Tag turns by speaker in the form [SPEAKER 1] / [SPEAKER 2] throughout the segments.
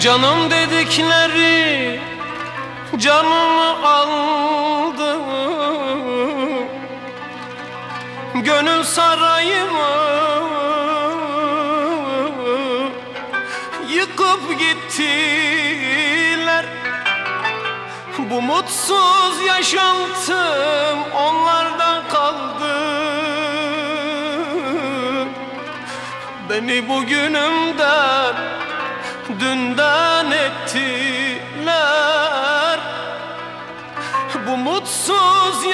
[SPEAKER 1] Canım dedikleri canımı aldı. Gönül sarayımı yıkıp gittiler. Bu mutsuz yaşantım onlardan kaldı. Beni bugünümden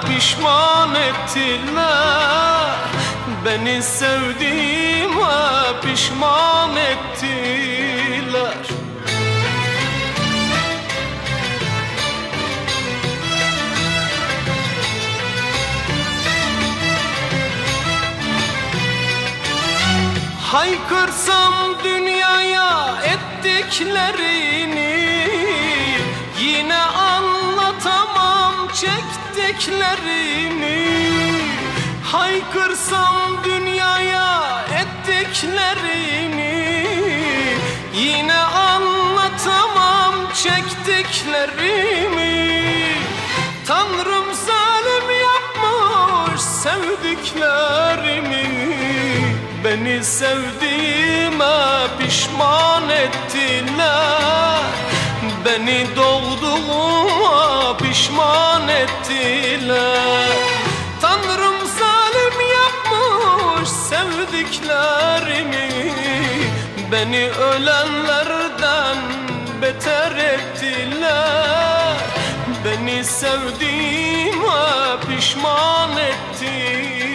[SPEAKER 1] pişman ettiler. Beni sevdiğime pişman ettiler. Haykırsam dünyaya ettiklerini Yine anlatamam çektiklerini Haykırsam dünyaya ettiklerini Yine anlatamam çektiklerimi. Tanrım zalim yapmış sevdiklerimi Beni sevdiğime pişman ettiler. Beni doğduğuma sevdiklerimi Beni ölenlerden beter ettiler. Beni sevdiğime pişman ettiler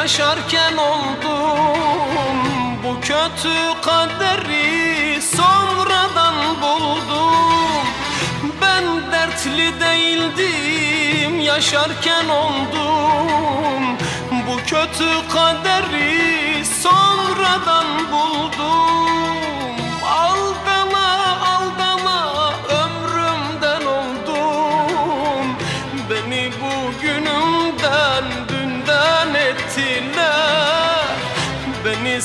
[SPEAKER 1] yaşarken oldum. Bu kötü kaderi sonradan buldum. Ben dertli değildim yaşarken oldum. Bu kötü kaderi sonradan buldum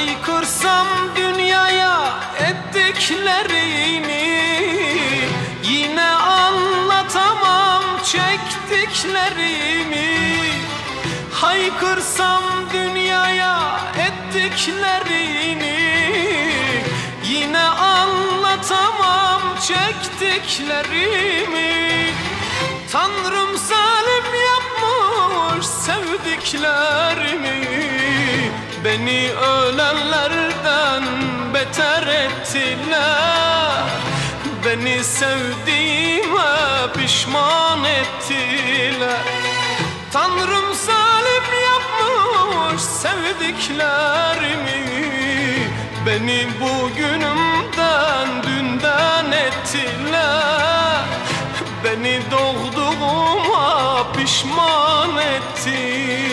[SPEAKER 1] Haykırsam dünyaya ettiklerini Yine anlatamam çektiklerimi. Haykırsam dünyaya ettiklerini Yine anlatamam çektiklerimi. Tanrım zalim yapmış sevdiklerimi Beni ölenlerden beter ettiler. Beni sevdiğime pişman ettiler. Tanrım zalim yapmış sevdiklerimi. Beni bugünümden dünden ettiler. Beni doğduğuma pişman ettiler